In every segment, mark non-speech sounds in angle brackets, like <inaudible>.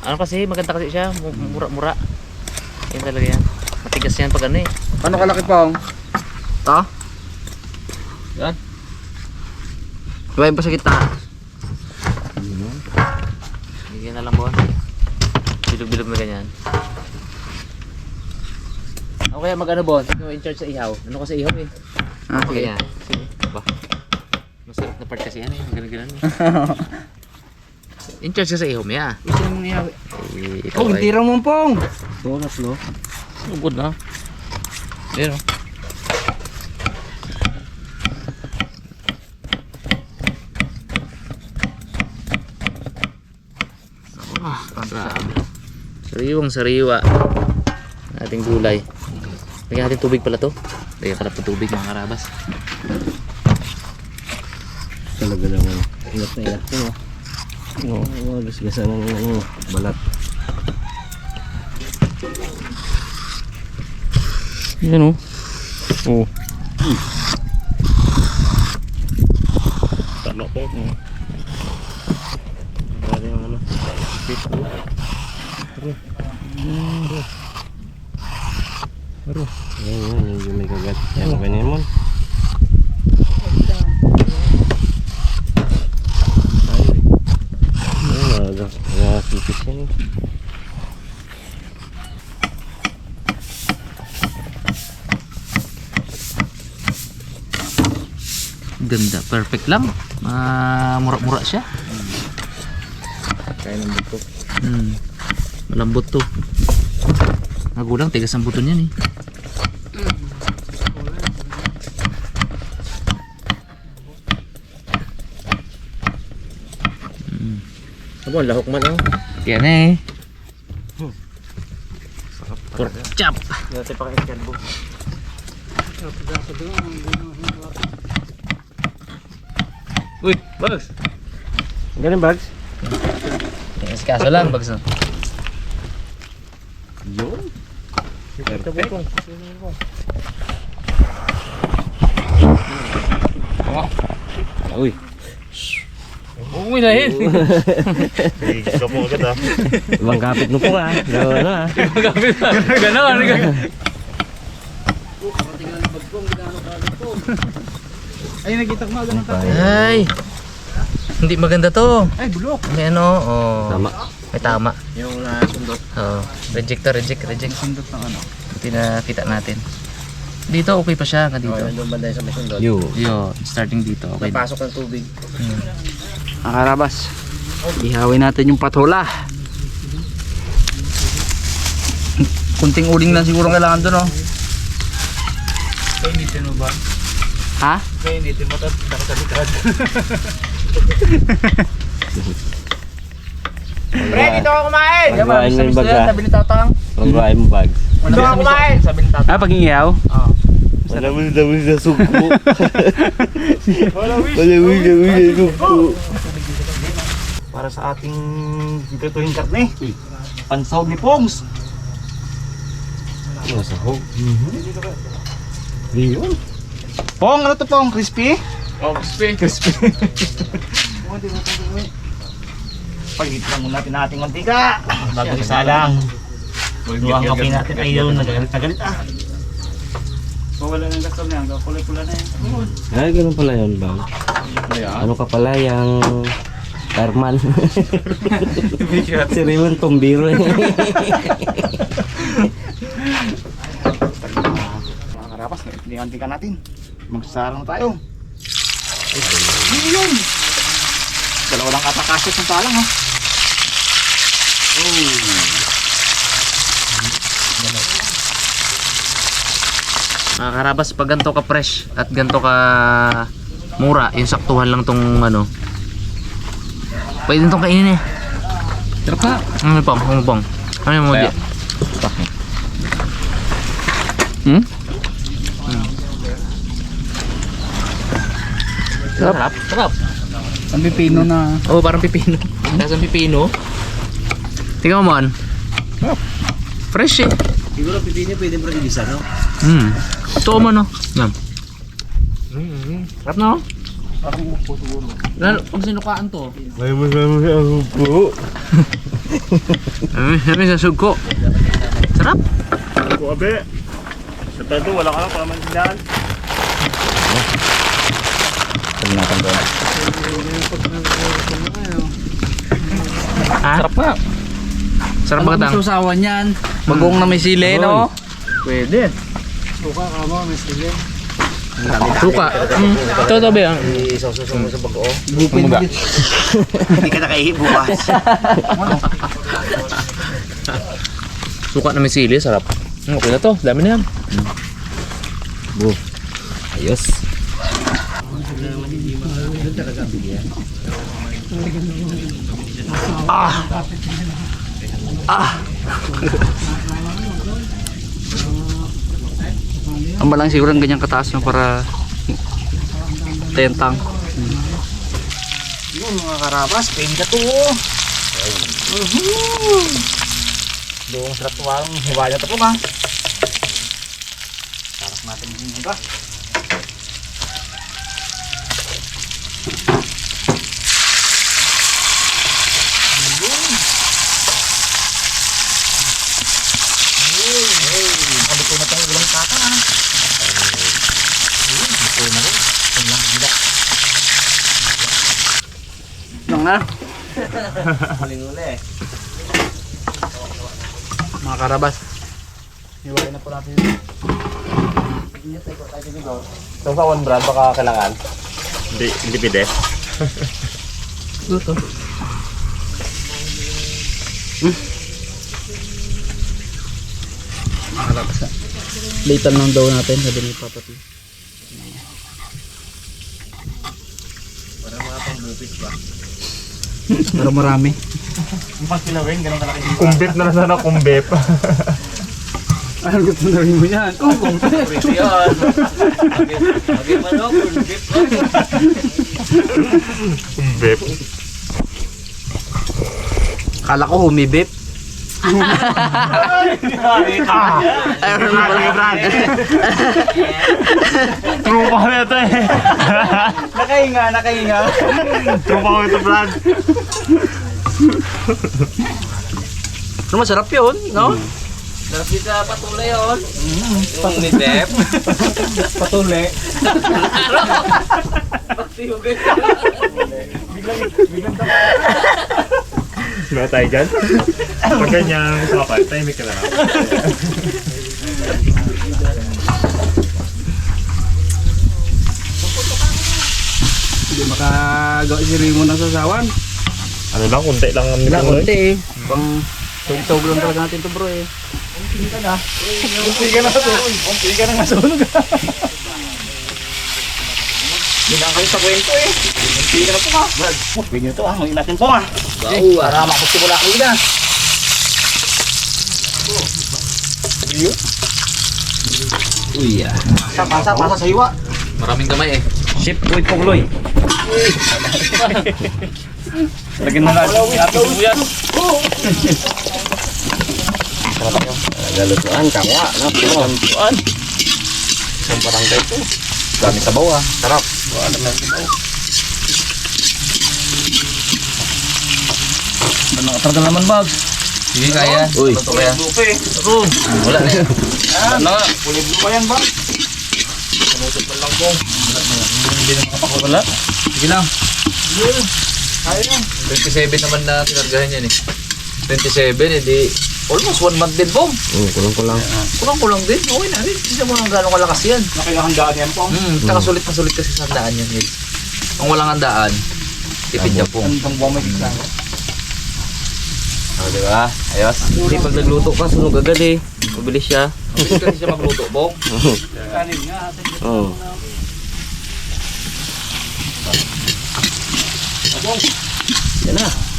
Ano kasi, maganda kasi siya. mu- Mura-mura. Yan talaga yan. Matigas yan pag ano eh. Ano kalaki pong? Ito? Yan. Ibahin pa sa gitna. Bigyan na lang bon. Bilog-bilog na ganyan. Ako kaya mag ano bon? Ikaw in charge sa ihaw. Ano ka sa ihaw eh? Ah, Okay sige. yan. Sige. Ba? Masarap na part kasi yan eh. Ganun-ganun eh. <laughs> In charge ka sa ihaw mo ya. Gusto mong ihawi. Eh, ikaw Oh, ay- hindi raw mo pong. Bonus, no? Good na. Yan oh. Ah, grabe. Sariwang sariwa. Ating gulay. Lagyan natin tubig pala to. Lagyan pala po tubig mga karabas. Talaga naman. Ingat na ingat mo. Oo, mga gasgasan ng ano, balat. Yan oh. Oh. Tama po. Bali yung ano. Pit ko. Aro. Aro. Aro. Yan, yan, yung may kagat. Yan, ganyan mo. Ayun. Ayun, aga. Aga, kipis yan eh. Ganda. Perfect lang. Ah, mura-mura siya. Kaya ng buto. Hmm. Malambot to. Nagulang, tigas ang buto niyan eh. Abo, lahok man oh. Yan eh. Pork chop. Dati pa kayo kalbo. Uy, bags. Ganun bags? Yes, kaso lang, bags no. Yun. Perfect. Uy. Uy, lahin. Ikaw po agad ah. Ibang kapit mo po ah. Gawin na ah. Gagawin na. Ganon. Ay, nakita ko nga ganun tayo. Ay. Hindi maganda to. Ay, bulok. May ano, oh. Tama. May tama. Yung nasundot. Oh. Reject to, reject, reject. Sundot ng ano. Buti na kita natin. Dito, okay pa siya. Nga dito. yung banday sa may sundot. Yo. Yo, starting dito. Okay. Napasok ng tubig. Hmm. Ang karabas. Ihawin natin yung patola. Kunting uling lang siguro kailangan doon, oh. Painitin mo ba? Ha? Painitin mo tapos likod. <laughs> Pre, dito ako kumain! Pagbain mo yung bag ah. Sabi ni Tatang. Pagbain mo bags. Dito ako kumain! Sabi ni Tatang. Ah, pag iihaw? Wala mo na dami sa suko. Wala mo na dami sa suko. Para sa ating prituhin karne. Pansaw ni Pongs. Nasa hog. Yun. Pong, ano to Pong? Crispy? Oh, crispy. Crispy. <laughs> Palit lang muna natin ating mantika. Bago isa lang. Luwang kape natin ay yun. Nagalit na galit ah. Wala nang gasol na yan. Kulay-kulay na yan. Ay, ganun pala yun, bang. Ano ka pala, yung Carman. <laughs> si Raymond Tombiro. Mga karapas, hindi ang mantika natin. Magsasarang tayo. Yun. Dalawa lang katakasya sa talang ha. Mga karabas, pag ganito ka fresh at ganito ka mura, yung saktuhan lang tong ano. Pwede itong kainin eh. Sarap na. Ano pang, ano pang. Ano yung muli? Hmm? Sarap. Sarap. Ang pipino na. Oo, oh, parang pipino. Lasang pipino. Tingnan mo man. Fresh eh. Siguro pipino pwede pa rin isa, no? Hmm. Ito mo no. Yan. Sarap no? Parang upo siguro. Lalo, pag sinukaan to. May masama <laughs> sa sugo. Ay, sabi sa sugo. Sarap. Sugo, abe. Sa tato, wala ka lang para mansindahan. Sabi natin doon. Ha? Sarap nga. Sarap ba katang? susawan yan? Bagong na may sili, no? Pwede. Suka ka mo, may sili. Suka. Mm. Ito, ito, be. ang- Isang-susong mo sa bago. Bupin mo. Hindi ka nakaihi bukas. Suka na may sili, sarap. Mm, Okay na to, dami na yan. Ayos. Ah. Ang lang siguro ng ganyang kataas no para tentang. Yun mga karabas, pain to. Uhuu. Doon sarap tumarang hiwa niya to po ba? Sarap natin yung hiwa. Kabito na tayong ulang kaka ha. Ayun, Bito na rin. Ito lang gila. Lang na. Huling-uli. <laughs> Mga karabas. Hiwain na po natin. Itong sa one brand, baka kailangan. Hindi, hindi pide. Luto. Makalabas na. Litan ng dough natin, sabi ni Papa P. Para marami. Yung pag kilawin, ganun kalaki hiwa. Kumbip na lang sana, kumbip. Anong gusto na rin mo yan? Oh, Pwede yan. Lagi man ako, beef. kumbip. Kala ko humibip. Ayun na pala. Trupa ko ito eh. Nakahinga, nakahinga. Trupa ko ito, Brad. Ano masarap yun, no? Sarap din sa patuloy yun. Yung ni Dep. Patuli. Ano tayo dyan? Pag ganyan, papa, tahimik ka na lang. Hindi makagawa si Rimo ng sasawan. Ano lang, kunti lang ang Wala, nito. konti eh. Pang tugtog lang talaga natin to bro eh. Umpi ka na. Umpi ka na. Umpi ka na nga sunog. <laughs> Hindi lang kayo sa kwento eh. Umpi ka na po ka. Brad, umpi nyo to ah. Huwag natin po ah. Okay, para makusimula kayo na. Iyo. Uy ah. Pasa, pasa, pasa sa hiwa. Maraming kamay eh. Ship Uy Pugloy. Lagyan na natin. Ating buyas. Galutuan, kangwa, no? Galutuan. Isang barangay ito. Dami sa bawah. Sarap. Wala na ito. Ano katargal naman bags? Sige, kaya. Uy. Ito kaya. Lupe. Oo. Wala na yan. Ano nga? Kulib lupa yan ba? Panusap pa lang kong. Hindi na makapakawala. Sige lang. Kaya yan. 27 naman na tinargahan yan eh. 27, edi almost one month din, Bong. Oo, kulang-kulang. Kulang-kulang din. Okay na rin. Hindi mo nang gano'ng kalakas yan. Nakilahandaan yan po. Hmm, tsaka sulit na sulit kasi sa handaan yan, guys. Kung walang handaan, tipid yan, Bong. Ang bang bumay ka. Oh, di ba? Ayos. Hindi pag nagluto ka, sunog agad eh. Mabilis siya. Mabilis kasi siya magluto, Bong. Oo. Yan na.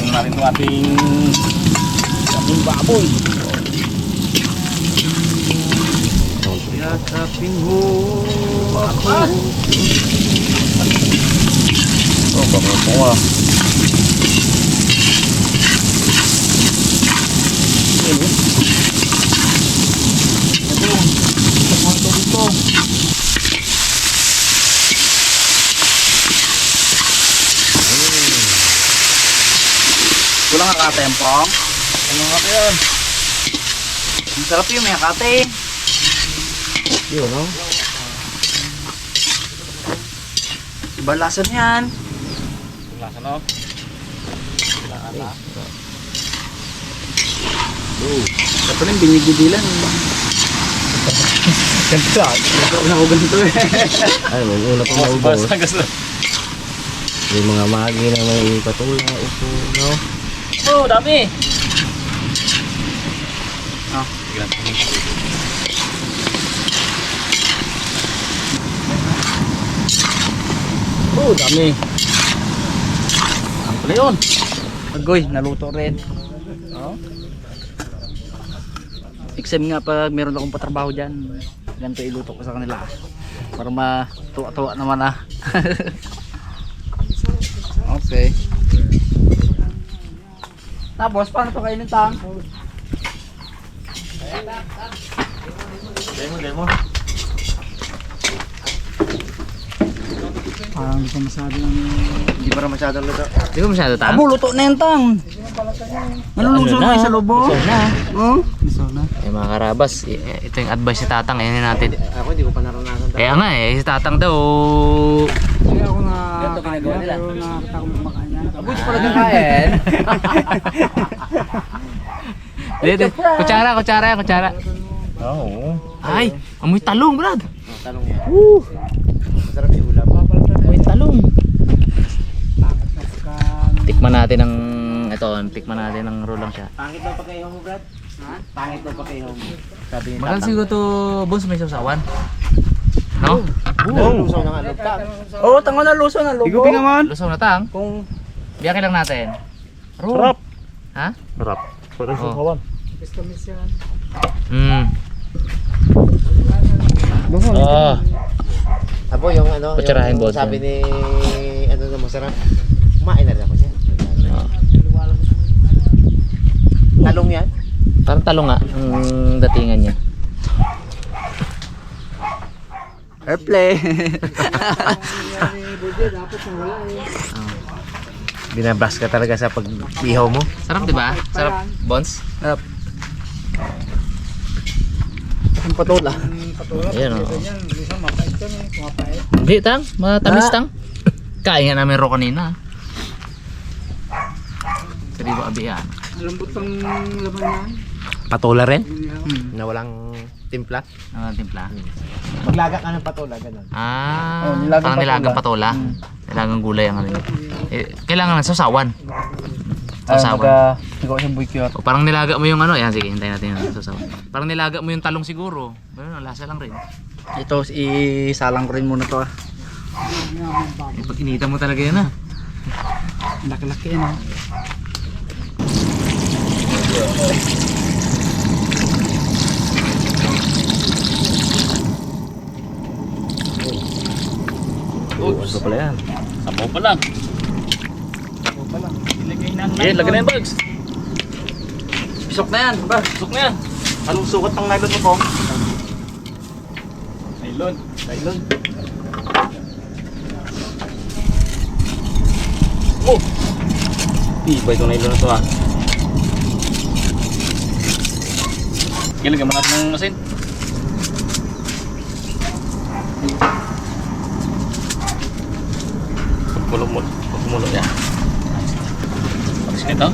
Sino natin itong ating ating baboy. Yakapin mo ako. Oh, bango po ah. Ito. Wala nga kate yung prom. Ano nga kate yan? Ang sarap yung may kate. Yun, no? Iba lasa niyan. Lasa no? Ito rin binigdidilan. Ganito ah. Wala ko ganito eh. Ay, una pa maubos. May mga magi na may patula, upo, no? Oh, dami! Ah. Oh, dami! Ang pala yun. Agoy, naluto rin. Oh. Exam nga pag meron akong patrabaho dyan. Ganito iluto ko sa kanila. Para matuwa-tuwa naman ah. <laughs> okay. Tapos, paano to kainin tang? Demo, demo. Parang hindi ko masyado yung... Hindi pa rin masyadong luto. Hindi ko masyado tang. Abo, luto na yan tang. Ano na na? yung sa lobo. Iso na. Oh, na. Eh mga karabas, eh, ito yung advice ni Tatang, ayan natin. Ako hindi ko pa naranasan. Kaya nga eh, si Tatang daw, Kaya ako na... Ganito ginagawa nila. Pero nakakita ko di pala kakain. Dito, kutsara, kutsara, kutsara. Oo. Ay, amoy talong, brad. Tanong yan. Woo! Masarap yung ulam. Amoy talong. Tikman natin ng, ito, tikman natin ng rolang siya. Pangit daw pa kayo mo, Brad? Ha? Pangit daw pa kayo mo. Sabi ni Mahal siguro to, boss, may sausawan. No? Oo. Lusaw ng alog tang. Oo, oh, tango na luso na lobo. Higupin naman! Lusaw na tang. Kung Biyakin lang natin. Ro. Sarap. Ha? Sarap. Parang Oh. sukawan. Hmm. Oh, Abo, yung ano, Kutsarahin, yung sabi yan. ni, ano na masarap. Kumain na rin ako siya. oh. Talong yan? Parang talong nga, ang datingan niya. airplay. <laughs> <laughs> Binabas ka talaga sa pag-ihaw mo. Sarap, di ba? Sarap, Bones. Sarap. Ang patola. Ayan, oh. Hindi, tang. Matamis, Ah. tang. Kain nga namin ro kanina. Ba abiyan? Lambot ang laman yan. Patola rin? Hmm. Na walang timpla? Ang timpla. Maglaga ka ng patola, ganun. Ah, Oh, nilagang parang nilagang patola. Hmm. Nilagang gulay ang ano niya. Eh, kailangan ng sasawan. Ah, Sasawan. ikaw siyang buikyot. O parang nilaga mo yung ano, yan sige, hintayin natin yung sasawan. Parang nilaga mo yung talong siguro. Ganun, ang lasa lang rin. Ito, isalang ko rin muna to ah. Eh, pag inita mo talaga yan ah. Laki-laki yan ah. Ano pala yan? Sabaw pa lang! Eh, lagyan na yung bags! Pisok na yan, ba? Susok na yan! Anong sukat ng nylon mo, Pong? Nylon! Nylon. Oh! Iba itong nylon na to ah. Ilagyan mo natin ng asin. Pagkulo mo, yan. Tapos nito.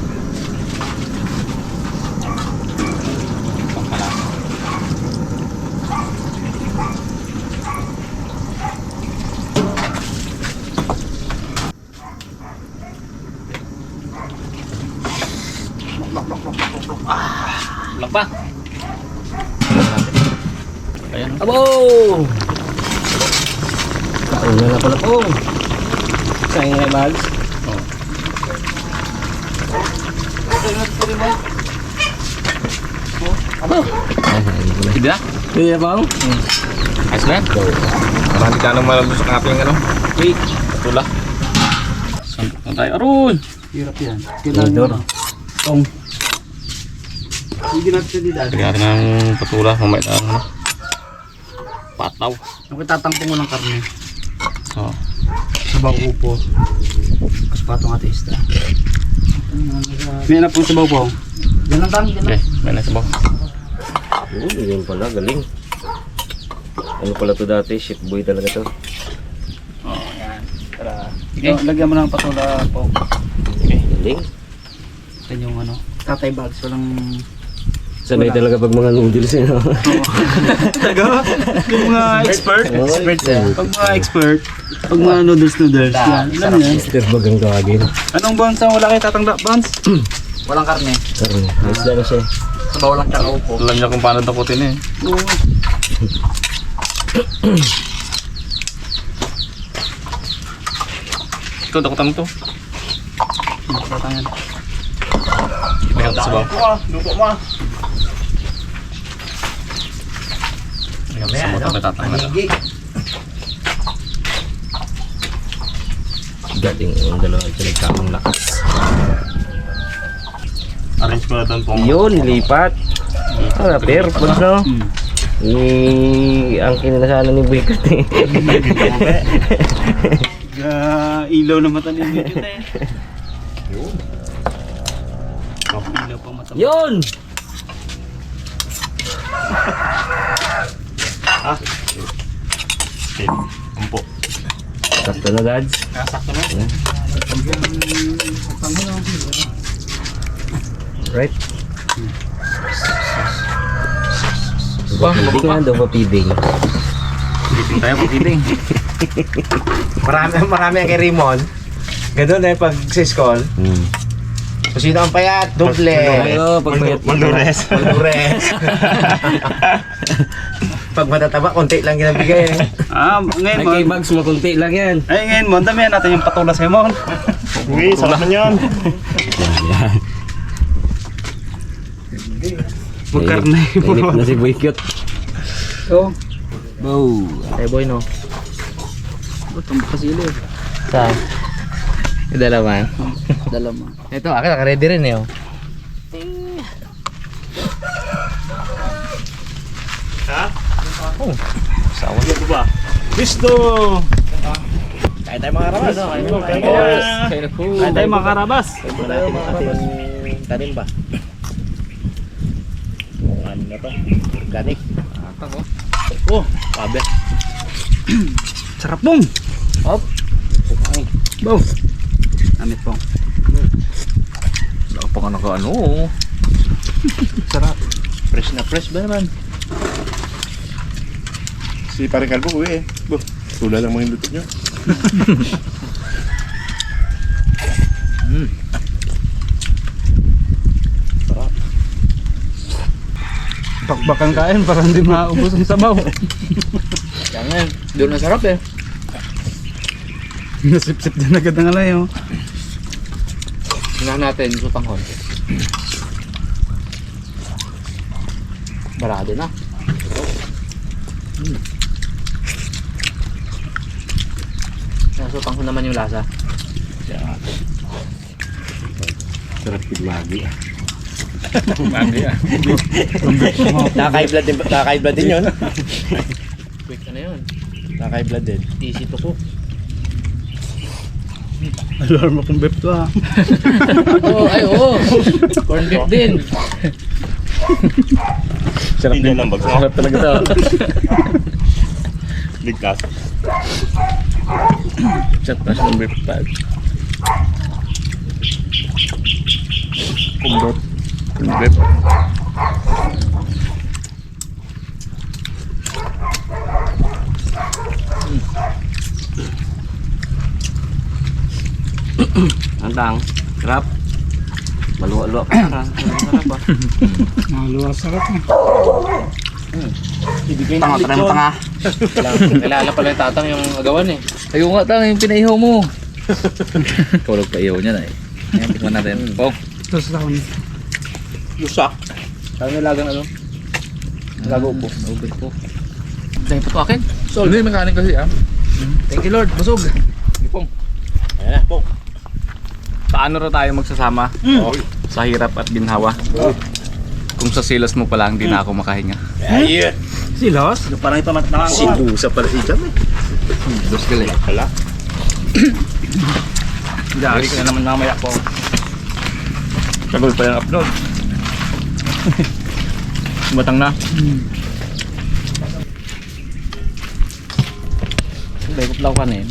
Pangkalasa. Lang pa. Ayan. Abo! Ano na pala po? Nga bags? Oh. Hindi na? Kaya ba? Ayos na? Marami ka nang malalo sa kaping ano? Wait. Patula. Sandok na tayo. Aroy! Hirap yan. Kailangan. Tong. Hindi natin dito. Lagyan natin ng patula. Mamaya na ano. Pataw. Ako tatangpong mo ng karne. Oh. Sa bang upo. Tapos patong ate isda. May na po sa baw po. Yan lang dami. Okay, may nasa baw. Yun, yun pala, galing. Ano pala to dati? Ship boy talaga to. Oh, yan. Tara. Ikaw, lagyan mo ng patula po. Galing. Yan yung ano. Tatay bags. Walang... Sanay talaga pag mga noodles eh. no? <laughs> Taga? yung mga expert. Expert yan. Pag mga expert. Pag mga noodles-noodles. Yan. Ilan yan? Mister bagang tawagin. Anong bonds ang wala kayo tatanggap? Bonds? <clears throat> Walang karne. Karne. Ayos lang siya. Sa bawal lang tsaka upo. Alam niya kung paano takutin eh. <clears throat> Oo. Ito, takutan mo to. Tatangan. May nasa baw. Lupo ah. Lupo mo ah. Sa mga tatangan. Manigig. Galing yung dalawa pinagkamang lakas. Arrange ko na doon po. Yun, lipat. Ah, perfect no? Hmm. Eh, ang kinasana ni Boycott eh. Ilaw na mata ni Bidget eh. <laughs> Ilaw pa mata. Yun! Okay, umpo. Sakto na, dads. Nasakto na. Right? Feeding nga daw pa feeding. Sleeping tayo, pagkiling. Marami, marami ang kay Raymond. Ganun na yung pag siskol. Hmm. Kung sino ang payat, doble. Ayo, pag payat Mandures. Malures. Pag matataba, konti lang ginabigay. eh. <laughs> Ah, ngayon Ay, mo. kay Bags, makunti lang yan. Ay, ngayon mo. Damihan natin yung patula sa mo. Uy, sarap na yan. Magkarnay <laughs> mo. Nainip na si Boycott. Oo. Bow. Ay boy no. Ba't ang pasili? Saan? Yung dalawa. Dala mo. Ito, akin naka-ready rin eh. Oh. Listo! Kaya tayo mga rabas. Kaya tayo mga karabas. Tanim ba? Ano na to? Organic. Oh, pabe. <clears throat> Sarap pong! Hop. Bow! Amit pong. Wala pa ka naka ano. oh. Sarap. Fresh na fresh ba naman? Si Paring Kalbo, uwi eh. Bo, tulad ang mga luto nyo. <laughs> Bakbakang kain para hindi maubos ang sabaw. Yan Doon na sarap eh. Nasip-sip din agad ang alay oh. Tingnan natin sa panghon. Barado na. Hmm. Panghon naman yung lasa. Sarap pigmagi. Nakaka-blood din, nakaka-blood din yun. Quick na yun. Nakaka-blood din. Easy to cook. Alarm akong bep to ah. Oo, ay oo. Corn beef din. Sarap din lang bagsak. Sarap talaga to. Ligtas. Na ng beef pad. Kumbot. Kumbot. <coughs> Andang. Sarap. Maluwa-luwa pa. <coughs> Maluwa sarap eh. Ibigay na tanga, tanga. Kilala pala yung tatang yung agawan eh. Ayaw nga tang yung pinaihaw mo. <laughs> Tulog pa ihaw niya na eh. Ayan, tikman natin. Oh, Ito sa taon. Lusak. Sabi na lagang ano? Lago po. Ubit po. Dahil pa to akin. Sol. Hindi, mekanik kasi ah. Thank you Lord. Busog. Ipong. Ayan na, po. Paano raw tayo magsasama? Sa hirap at ginhawa. Kung sa silos mo pa lang, di na ako makahinga. Ayun. Silos? Parang ito nakakawa. Sinusa pala si Jam eh. Dos galing. Hala. <coughs> Dari ka na naman namaya po. Sagot pa yung upload. <laughs> Batang na. Baikot lang kanin.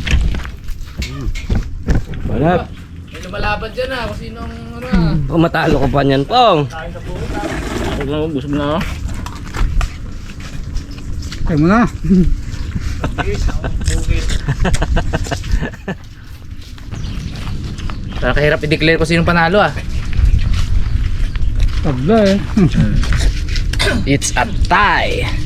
Banat. May lumalaban dyan ah, kung sinong ano ah. Kung matalo ko pa niyan, Pong. Huwag na, busog na. oh. Kaya mo na. <laughs> Nakahirap i-declare kung sinong panalo ah. Tabla eh. It's a tie.